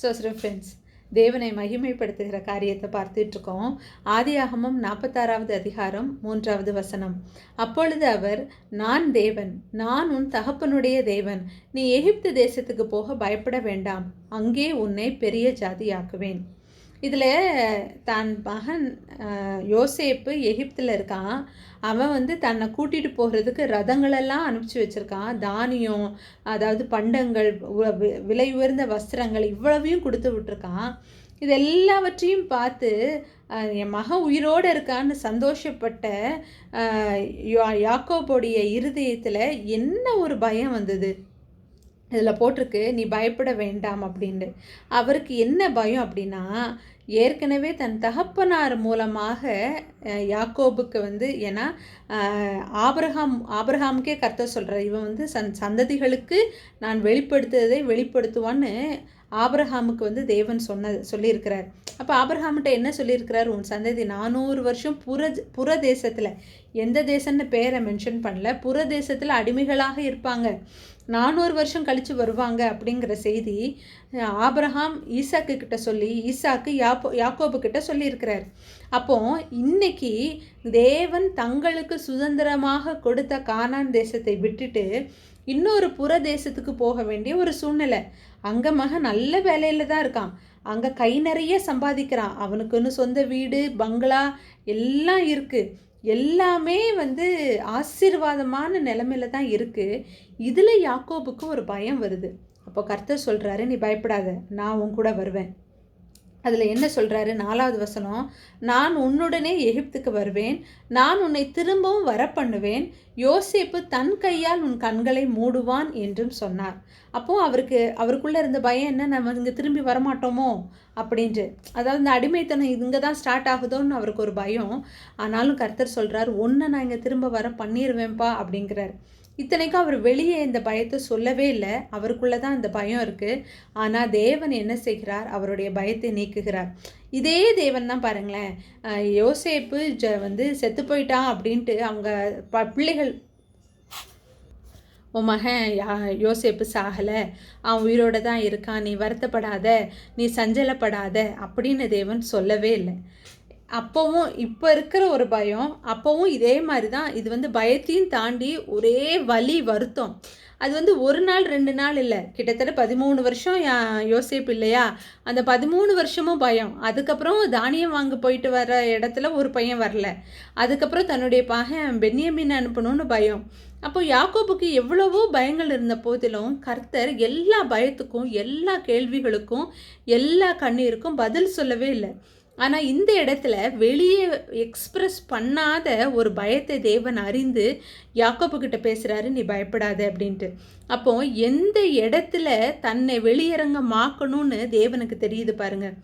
So friends தேவனை மகிமைப்படுத்துகிற காரியத்தை பார்த்துட்ருக்கோம். ஆதியாகமம் நாற்பத்தாறாவது அதிகாரம் மூன்றாவது வசனம். அப்பொழுது அவர் நான் தேவன் நான் உன் தகப்பனுடைய தேவன். நீ எகிப்து தேசத்துக்கு போக பயப்பட வேண்டாம். அங்கே உன்னை பெரிய ஜாதியாக்குவேன். இதில் தன் மகன் யோசேப்பு எகிப்தில் இருக்கான். அவன் வந்து தன்னை கூட்டிகிட்டு போகிறதுக்கு ரதங்களெல்லாம் அனுப்பிச்சி வச்சுருக்கான். தானியம் அதாவது பண்டங்கள் விலை உயர்ந்த வஸ்திரங்கள் இவ்வளவையும் கொடுத்து விட்டுருக்கான். இது எல்லாவற்றையும் பார்த்து என் மகன் உயிரோடு இருக்கான்னு சந்தோஷப்பட்ட யாக்கோபோடைய இருதயத்தில் என்ன ஒரு பயம் வந்தது? இதில் போட்டிருக்கு நீ பயப்பட வேண்டாம் அப்படின்னு அவருக்கு என்ன பயம் அப்படின்னா ஏற்கனவே தன் தகப்பனார் மூலமாக யாக்கோபுக்கு வந்து ஏன்னா ஆபரகாம் ஆபிரகாம் ஆபிரகாமுக்கே கர்த்தர் சொல்கிறார் இவன் வந்து சன் சந்ததிகளுக்கு நான் வெளிப்படுத்துவதை வெளிப்படுத்துவான்னு ஆபிரகாமுக்கு வந்து தேவன் சொன்ன சொல்லியிருக்கிறார். அப்போ ஆபிரகாம்கிட்ட என்ன சொல்லியிருக்கிறார்? உன் சந்ததி நானூறு வருஷம் புற புற தேசத்தில் எந்த தேசம்னு பேரை மென்ஷன் பண்ணல புற தேசத்தில் அடிமைகளாக இருப்பாங்க. நானூறு வருஷம் கழித்து வருவாங்க அப்படிங்கிற செய்தி அஹ், ஈசாக்கு கிட்ட சொல்லி ஈசாக்கு யாப்போ யாக்கோபு கிட்ட சொல்லியிருக்கிறார். அப்போ இன்னைக்கு தேவன் தங்களுக்கு சுதந்திரமாக கொடுத்த கானான் தேசத்தை விட்டுட்டு இன்னொரு புற தேசத்துக்கு போக வேண்டிய ஒரு சூழ்நிலை. அங்கே மகன் நல்ல வேலையில் தான் இருக்கான். அங்கே கை நிறைய சம்பாதிக்கிறான். அவனுக்குன்னு சொந்த வீடு பங்களா எல்லாம் இருக்குது எல்லாமே வந்து ஆசீர்வாதமான நிலமையில தான் இருக்குது இதில் யாக்கோபுக்கு ஒரு பயம் வருது. அப்போ கர்த்தர் சொல்கிறாரு நீ பயப்படாத. நான் உன் கூட வருவேன். அதில் என்ன சொல்கிறாரு நாலாவது வசனம் நான் உன்னுடனே எகிப்துக்கு வருவேன். நான் உன்னை திரும்பவும் வர பண்ணுவேன் யோசேப்பு தன் கையால் உன் கண்களை மூடுவான் என்றும் சொன்னார். அப்போது அவருக்கு அவருக்குள்ளே இருந்த பயம் என்ன? நம்ம இங்கே திரும்பி வரமாட்டோமோ? அப்படின்ட்டு. அதாவது இந்த அடிமைத்தனம் இங்கே தான் ஸ்டார்ட் ஆகுதோன்னு அவருக்கு ஒரு பயம். ஆனாலும் கர்த்தர் சொல்கிறார் ஒன்றை நான் இங்கே திரும்ப வர பண்ணிடுவேன்ப்பா அப்படிங்கிறார். இத்தனைக்கும் அவர் வெளியே இந்த பயத்தை சொல்லவே இல்லை. அவருக்குள்ளே தான் இந்த பயம் இருக்குது ஆனால் தேவன் என்ன செய்கிறார்? அவருடைய பயத்தை நீக்குகிறார். இதே தேவன் தான் பாருங்களேன். யோசேப்பு ஜ வந்து செத்து போயிட்டான் அப்படின்ட்டு அவங்க ப பிள்ளைகள் உன் மகன் யா யோசேப்பு சாகலை. அவன் உயிரோட தான் இருக்கான். நீ வருத்தப்படாத. நீ சஞ்சலப்படாத. அப்படின்னு தேவன் சொல்லவே இல்லை. அப்போவும் இப்போ இருக்கிற ஒரு பயம் அப்போவும் இதே மாதிரி தான் இது வந்து பயத்தையும் தாண்டி ஒரே வலி வருத்தம். அது வந்து ஒரு நாள் ரெண்டு நாள் இல்லை. கிட்டத்தட்ட பதிமூணு வருஷம் யோசிப்பு இல்லையா? அந்த பதிமூணு வருஷமும் பயம். அதுக்கப்புறம் தானியம் வாங்க போயிட்டு வர இடத்துல ஒரு பையன் வரல. அதுக்கப்புறம் தன்னுடைய பகன் பென்யமின் அனுப்பணும்னு பயம். அப்போ யாக்கோபுக்கு எவ்வளவோ பயங்கள் இருந்த போதிலும் கர்த்தர் எல்லா பயத்துக்கும் எல்லா கேள்விகளுக்கும் எல்லா கண்ணீருக்கும் பதில் சொல்லவே இல்லை. ஆனால் இந்த இடத்துல வெளியே எக்ஸ்ப்ரெஸ் பண்ணாத ஒரு பயத்தை தேவன் அறிந்து யாக்கோப்பு கிட்ட பேசுகிறாரு நீ பயப்படாத அப்படின்ட்டு. அப்போ எந்த இடத்துல தன்னை வெளியரங்கமாக்கணும்னு தேவனுக்கு தெரியுது பாருங்கள்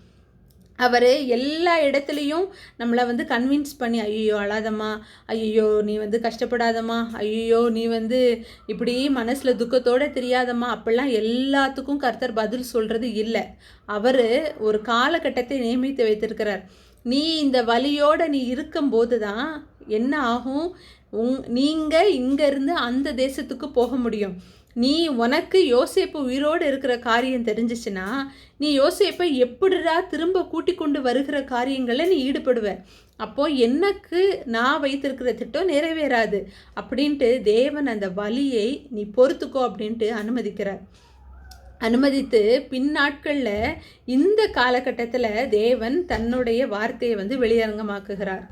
அவர் எல்லா இடத்துலையும் நம்மளை வந்து கன்வின்ஸ் பண்ணி ஐயோ அழாதம்மா. ஐயோ நீ வந்து கஷ்டப்படாதம்மா. ஐயோ நீ வந்து இப்படி மனசில் துக்கத்தோடு தெரியாதம்மா. அப்படிலாம் எல்லாத்துக்கும் கர்த்தர் பதில் சொல்கிறது இல்லை. அவர் ஒரு காலகட்டத்தை நியமித்து வைத்திருக்கிறார். நீ இந்த வழியோடு நீ இருக்கும்போது தான் என்ன ஆகும்? உங் நீங்கள் இங்கேருந்து அந்த தேசத்துக்கு போக முடியும். நீ உனக்கு யோசேப்பு உயிரோடு இருக்கிற காரியம் தெரிஞ்சிச்சுன்னா நீ யோசேப்பை எப்படிடா திரும்ப கூட்டி கொண்டு வருகிற காரியங்களில் நீ ஈடுபடுவ? அப்போது எனக்கு நான் வைத்திருக்கிற திட்டம் நிறைவேறாது. அப்படின்ட்டு தேவன் அந்த வலியை நீ பொறுத்துக்கோ அப்படின்ட்டு அனுமதிக்கிறார். அனுமதித்து பின்னாட்களில் இந்த காலகட்டத்தில் தேவன் தன்னுடைய வார்த்தையை வந்து வெளியரங்கமாக்குகிறார்.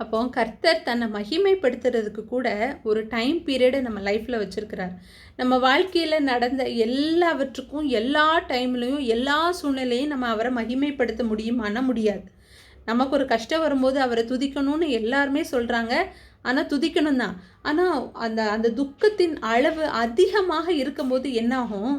அப்போ கர்த்தர் தன்னை மகிமைப்படுத்துறதுக்கு கூட ஒரு டைம் பீரியடை நம்ம லைஃப்பில் வச்சுருக்கிறார். நம்ம வாழ்க்கையில் நடந்த எல்லாவற்றுக்கும் எல்லா டைம்லையும் எல்லா சூழ்நிலையும் நம்ம அவரை மகிமைப்படுத்த முடியுமானா முடியாது. நமக்கு ஒரு கஷ்டம் வரும்போது அவரை துதிக்கணும்னு எல்லாருமே சொல்கிறாங்க ஆனால் துதிக்கணும் தான் ஆனால் அந்த அந்த துக்கத்தின் அளவு அதிகமாக இருக்கும்போது என்னாகும்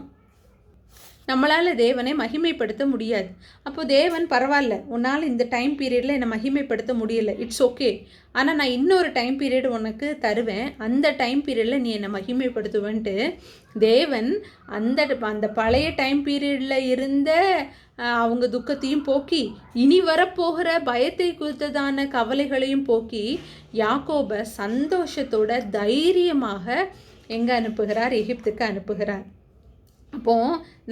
நம்மளால் தேவனை மகிமைப்படுத்த முடியாது. அப்போ தேவன் பரவாயில்ல. உன்னால் இந்த டைம் பீரியடில் என்னை மகிமைப்படுத்த முடியல. இட்ஸ் ஓகே ஆனால் நான் இன்னொரு டைம் பீரியட் உனக்கு தருவேன். அந்த டைம் பீரியடில் நீ என்னை மகிமைப்படுத்துவேன்ட்டு. தேவன் அந்த அந்த பழைய டைம் பீரியடில் இருந்த அவங்க துக்கத்தையும் போக்கி இனி வரப்போகிற பயத்தை குறித்ததான கவலைகளையும் போக்கி யாக்கோபை சந்தோஷத்தோட தைரியமாக எங்கே அனுப்புகிறார்? எகிப்துக்கு அனுப்புகிறார். அப்போ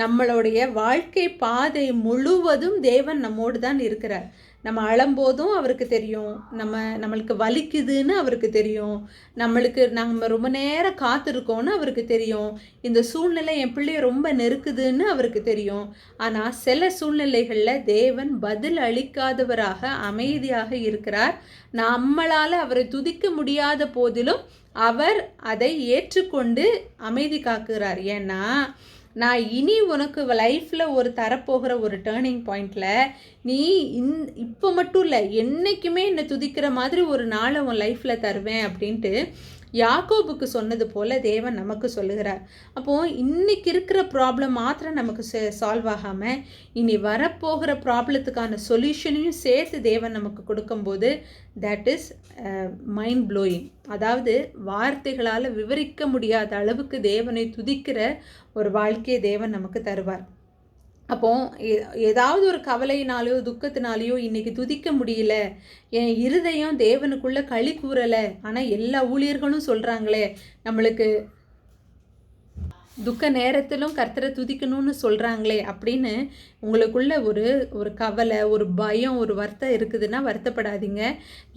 நம்மளுடைய வாழ்க்கை பாதை முழுவதும் தேவன் நம்மோடு தான் இருக்கிறார். நம்ம அழம்போதும் அவருக்கு தெரியும். நம்ம நம்மளுக்கு வலிக்குதுன்னு அவருக்கு தெரியும். நம்மளுக்கு நம்ம ரொம்ப நேரம் காத்திருக்கோன்னு அவருக்கு தெரியும். இந்த சூழ்நிலை என் பிள்ளைய ரொம்ப நெருக்குதுன்னு அவருக்கு தெரியும். ஆனால் சில சூழ்நிலைகளில் தேவன் பதில் அளிக்காதவராக அமைதியாக இருக்கிறார். நம்மளால் அவரை துதிக்க முடியாத போதிலும் அவர் அதை ஏற்றுக்கொண்டு அமைதி காக்குகிறார் ஏன்னா நான் இனி உனக்கு லைஃப்பில் ஒரு தரப்போகிற ஒரு டேர்னிங் பாயிண்டில் நீ இந் இப்போ மட்டும் இல்லை என்றைக்குமே என்னை துதிக்கிற மாதிரி ஒரு நாளை உன் லைஃப்பில் தருவேன் அப்படின்ட்டு யாக்கோபுக்கு சொன்னது போல தேவன் நமக்கு சொல்லுகிறார். அப்போது இன்னைக்கு இருக்கிற ப்ராப்ளம் மாத்திரம் நமக்கு சால்வ் ஆகாமல் இனி வரப்போகிற ப்ராப்ளத்துக்கான சொல்யூஷனையும் சேர்த்து தேவன் நமக்கு கொடுக்கும்போது தட் இஸ் மைண்ட் ப்ளோயிங் அதாவது வார்த்தைகளால் விவரிக்க முடியாத அளவுக்கு தேவனை துதிக்கிற ஒரு வாழ்க்கையை தேவன் நமக்கு தருவார். அப்போ ஏதாவது ஒரு கவலையினாலேயோ துக்கத்தினாலேயோ இன்றைக்கி துதிக்க முடியல. என் இருதயம் தேவனுக்குள்ளே களி கூறலை. ஆனால் எல்லா ஊழியர்களும் சொல்கிறாங்களே நம்மளுக்கு துக்க நேரத்திலும் கர்த்தரை துதிக்கணும்னு சொல்கிறாங்களே அப்படின்னு உங்களுக்குள்ள ஒரு ஒரு கவலை ஒரு பயம் ஒரு வருத்தம் இருக்குதுன்னா வருத்தப்படாதீங்க.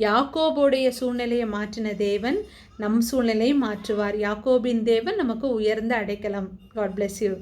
யாக்கோபோடைய சூழ்நிலையை மாற்றின தேவன் நம் சூழ்நிலையை மாற்றுவார். யாக்கோபின் தேவன் நமக்கு உயர்ந்த அடைக்கலம். God bless you